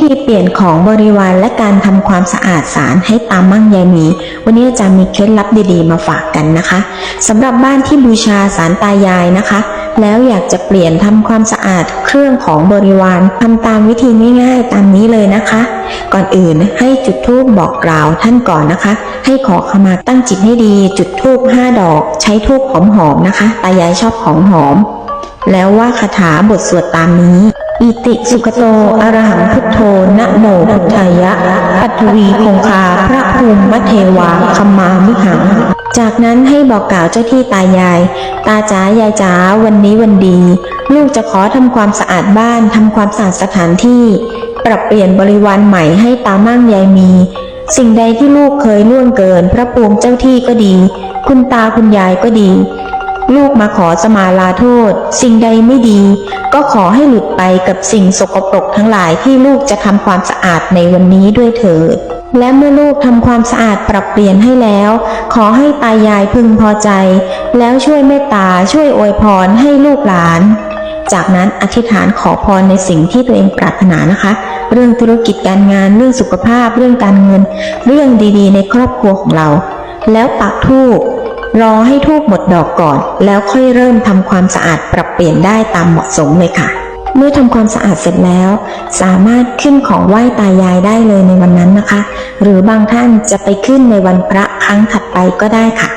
ธีเปลี่ยนของบริวารและการทำความสะอาดศาลให้ตามมั่งยายมีวันนี้อาจารย์มีเคล็ดลับดีๆ มาฝากกันนะคะสำหรับบ้านที่บูชาศาลตายายนะคะ แล้วอยากจะเปลี่ยนทำความสะอาดเครื่องของบริวารทำตามวิธีง่ายๆ ตามนี้เลยนะคะ ก่อนอื่นให้จุดธูปบอกกล่าวท่านก่อนนะคะ ให้ขอขมาตั้งจิตให้ดี จุดธูปห้าดอก ใช้ธูปหอมๆนะคะ ตายายชอบของหอม แล้วว่าคาถาบทสวดตามนี้อิติสุขโตอรหังพุ พุทธายะ ปัทวีคงคา พระภูมิมเทวาคมามิหัง จากนั้นให้บอกกล่าวเจ้าที่ตายาย ตาจ๋ายายจ๋าวันนี้วันดี ลูกจะขอทำความสะอาดบ้านทำความสะอาดสถานที่ ปรับเปลี่ยนบริวารใหม่ให้ตามั่งยายมี สิ่งใดที่ลูกเคยล่วงเกิน พระภูมิเจ้าที่ก็ดี คุณตาคุณยายก็ดี ลูกมาขอสมาลาโทษ สิ่งใดไม่ดี ก็ขอให้หลุดไปกับสิ่งสกปรกทั้งหลายที่ลูกจะทำความสะอาดในวันนี้ด้วยเถิดและเมื่อลูกทำความสะอาดปรับเปลี่ยนให้แล้ว ขอให้ตายายพึงพอใจ แล้วช่วยเมตตาช่วยอวยพรให้ลูกหลาน จากนั้นอธิษฐานขอพรในสิ่งที่ตัวเองปรารถนานะคะ เรื่องธุรกิจการงานเรื่องสุขภาพ เรื่องการเงิน เรื่องดีๆ ในครอบครัวของเรา แล้วปักธูป รอให้ทูบหมดดอกก่อน แล้วค่อยเริ่มทำความสะอาดปรับเปลี่ยนได้ตามเหมาะสมเลยค่ะ เมื่อทำความสะอาดเสร็จแล้ว สามารถขึ้นของไหว้ตายายได้เลยในวันนั้นนะคะ หรือบางท่านจะไปขึ้นในวันพระครั้งถัดไปก็ได้ค่ะ